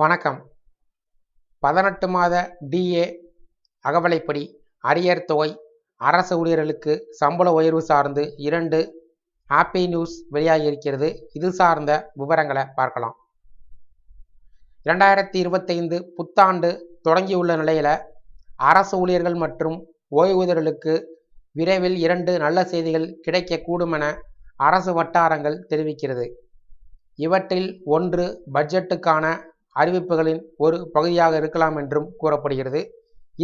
வணக்கம். பதினெட்டு மாத டிஏ அகவலைப்படி அரியர் தொகை அரசு ஊழியர்களுக்கு சம்பள உயர்வு சார்ந்து இரண்டு ஹாப்பி நியூஸ் வெளியாகியிருக்கிறது. இது சார்ந்த விவரங்களை பார்க்கலாம். இரண்டாயிரத்தி இருபத்தைந்து புத்தாண்டு தொடங்கியுள்ள நிலையில் அரசு ஊழியர்கள் மற்றும் ஓய்வூதியர்களுக்கு விரைவில் இரண்டு நல்ல செய்திகள் கிடைக்கக்கூடும் என அரசு வட்டாரங்கள் தெரிவிக்கிறது. இவற்றில் ஒன்று பட்ஜெட்டுக்கான அறிவிப்புகளின் ஒரு பகுதியாக இருக்கலாம் என்றும் கூறப்படுகிறது.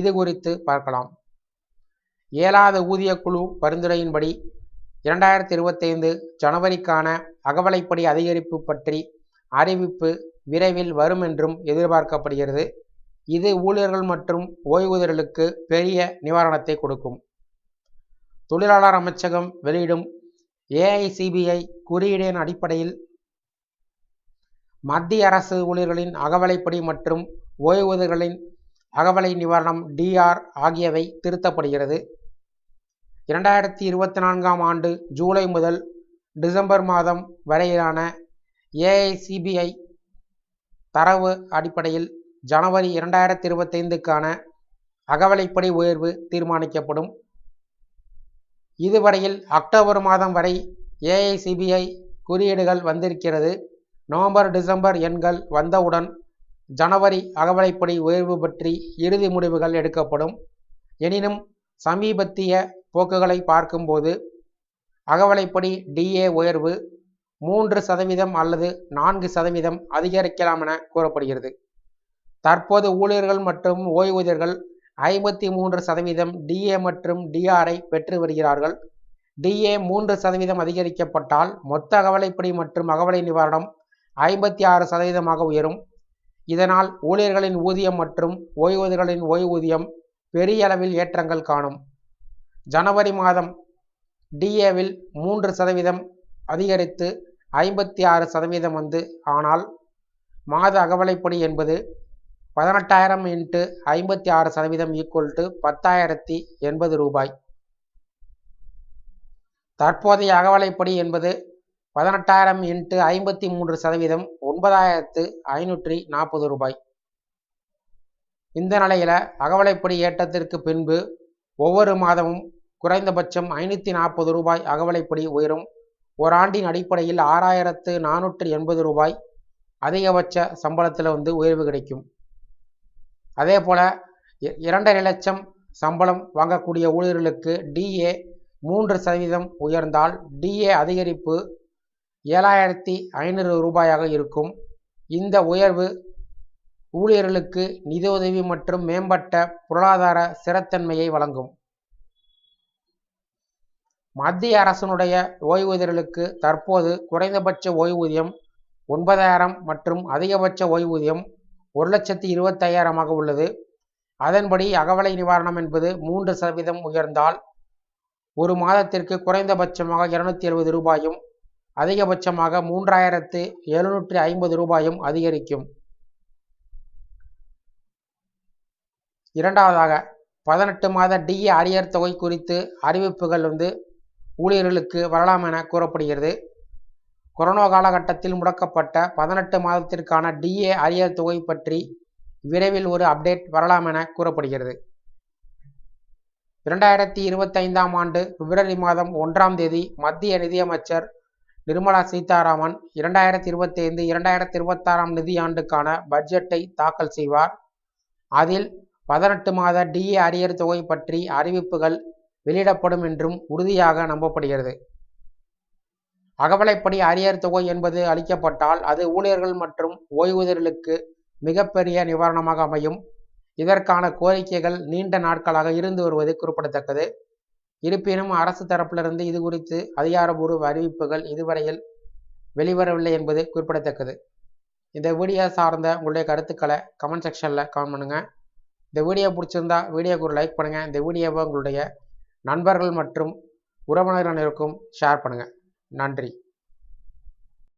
இது குறித்து பார்க்கலாம். ஏழாவது ஊதிய குழு பரிந்துரையின்படி இரண்டாயிரத்தி இருபத்தைந்து ஜனவரிக்கான அகவலைப்படி அதிகரிப்பு பற்றி அறிவிப்பு விரைவில் வரும் என்றும் எதிர்பார்க்கப்படுகிறது. இது ஊழியர்கள் மற்றும் ஓய்வூதியர்களுக்கு பெரிய நிவாரணத்தை கொடுக்கும். தொழிலாளர் அமைச்சகம் வெளியிடும் ஏஐசிபிஐ குறியீடின் அடிப்படையில் மத்திய அரசு ஊழியர்களின் அகவலைப்படி மற்றும் ஓய்வூதியர்களின் அகவலை நிவாரணம் டிஆர் ஆகியவை திருத்தப்படுகிறது. இரண்டாயிரத்தி இருபத்தி நான்காம் ஆண்டு ஜூலை முதல் டிசம்பர் மாதம் வரையிலான ஏஐசிபிஐ தரவு அடிப்படையில் ஜனவரி இரண்டாயிரத்தி இருபத்தைந்துக்கான அகவலைப்படி உயர்வு தீர்மானிக்கப்படும். இதுவரையில் அக்டோபர் மாதம் வரை ஏஐசிபிஐ குறியீடுகள் வந்திருக்கிறது. நவம்பர் டிசம்பர் எண்கள் வந்தவுடன் ஜனவரி அகவலைப்படி உயர்வு பற்றி இறுதி முடிவுகள் எடுக்கப்படும். எனினும் சமீபத்திய போக்குகளை பார்க்கும்போது அகவலைப்படி டிஏ உயர்வு மூன்று சதவீதம் அல்லது நான்கு சதவீதம் அதிகரிக்கலாம் என கூறப்படுகிறது. தற்போது ஊழியர்கள் மற்றும் ஓய்வூதியர்கள் ஐம்பத்தி மூன்று சதவீதம் டிஏ மற்றும் டிஆரை பெற்று வருகிறார்கள். டிஏ மூன்று சதவீதம் அதிகரிக்கப்பட்டால் மொத்த அகவலைப்படி மற்றும் அகவலை நிவாரணம் ஐம்பத்தி ஆறு சதவீதமாக உயரும். இதனால் ஊழியர்களின் ஊதியம் மற்றும் ஓய்வூதியர்களின் ஓய்வூதியம் பெரிய அளவில் ஏற்றங்கள் காணும். ஜனவரி மாதம் டிஏவில் மூன்று சதவீதம் அதிகரித்து ஐம்பத்தி ஆறு சதவீதம் வந்து. ஆனால் மாத அகவலைப்படி என்பது பதினெட்டாயிரம் இன்ட்டு ஐம்பத்தி ஆறு சதவீதம் ஈக்குவல் டு பத்தாயிரத்தி எண்பது ரூபாய். தற்போதைய அகவலைப்படி என்பது பதினெட்டாயிரம் இன்ட்டு ஐம்பத்தி மூன்று சதவீதம் ஒன்பதாயிரத்து ஐநூற்றி நாற்பது ரூபாய். இந்த நிலையில் அகவலைப்படி ஏற்றத்திற்கு பின்பு ஒவ்வொரு மாதமும் குறைந்தபட்சம் ஐநூற்றி நாற்பது ரூபாய் அகவலைப்படி உயரும். ஓராண்டின் அடிப்படையில் ஆறாயிரத்து நானூற்றி எண்பது ரூபாய் அதிகபட்ச சம்பளத்தில் வந்து உயர்வு கிடைக்கும். அதே போல் இரண்டரை லட்சம் சம்பளம் வாங்கக்கூடிய ஊழியர்களுக்கு டிஏ மூன்று சதவீதம் உயர்ந்தால் டிஏ அதிகரிப்பு ஏழாயிரத்தி ஐநூறு ரூபாயாக இருக்கும். இந்த உயர்வு ஊழியர்களுக்கு நிதியுதவி மற்றும் மேம்பட்ட பொருளாதார ஸ்திரத்தன்மையை வழங்கும். மத்திய அரசினுடைய ஓய்வூதியர்களுக்கு தற்போது குறைந்தபட்ச ஓய்வூதியம் ஒன்பதாயிரம் மற்றும் அதிகபட்ச ஓய்வூதியம் ஒரு லட்சத்தி இருபத்தையாயிரமாக உள்ளது. அதன்படி அகவலை நிவாரணம் என்பது மூன்று சதவீதம் உயர்ந்தால் ஒரு மாதத்திற்கு குறைந்தபட்சமாக இருநூத்தி எழுபது ரூபாயும் அதிகபட்சமாக மூன்றாயிரத்து எழுநூற்றி ஐம்பது ரூபாயும் அதிகரிக்கும். இரண்டாவதாக பதினெட்டு மாத டிஏ அரியர் தொகை குறித்து அறிவிப்புகள் வந்து ஊழியர்களுக்கு வரலாம் என கூறப்படுகிறது. கொரோனா காலகட்டத்தில் முடக்கப்பட்ட பதினெட்டு மாதத்திற்கான டிஏ அரியர் தொகை பற்றி விரைவில் ஒரு அப்டேட் வரலாம் என கூறப்படுகிறது. இரண்டாயிரத்தி இருபத்தைந்தாம் ஆண்டு பிப்ரவரி மாதம் ஒன்றாம் தேதி மத்திய நிதியமைச்சர் நிர்மலா சீதாராமன் இரண்டாயிரத்தி இருபத்தி ஐந்து இரண்டாயிரத்தி இருபத்தாறாம் நிதியாண்டுக்கான பட்ஜெட்டை தாக்கல் செய்வார். அதில் பதினெட்டு மாத டிஏ அரியர் தொகை பற்றி அறிவிப்புகள் வெளியிடப்படும் என்றும் உறுதியாக நம்பப்படுகிறது. அகவலைப்படி அரியர் தொகை என்பது அளிக்கப்பட்டால் அது ஊழியர்கள் மற்றும் ஓய்வூதியர்களுக்கு மிகப்பெரிய நிவாரணமாக அமையும். இதற்கான கோரிக்கைகள் நீண்ட நாட்களாக இருந்து வருவது குறிப்பிடத்தக்கது. இருப்பினும் அரசு தரப்பிலிருந்து இது குறித்து அதிகாரபூர்வ அறிவிப்புகள் இதுவரையில் வெளிவரவில்லை என்பது குறிப்பிடத்தக்கது. இந்த வீடியோ சார்ந்த உங்களுடைய கருத்துக்களை கமெண்ட் செக்ஷனில் கமெண்ட் பண்ணுங்கள் இந்த வீடியோ பிடிச்சிருந்தா வீடியோக்கு ஒரு லைக் பண்ணுங்கள் இந்த வீடியோவை உங்களுடைய நண்பர்கள் மற்றும் உறவினர்களுக்கும் ஷேர் பண்ணுங்கள் நன்றி.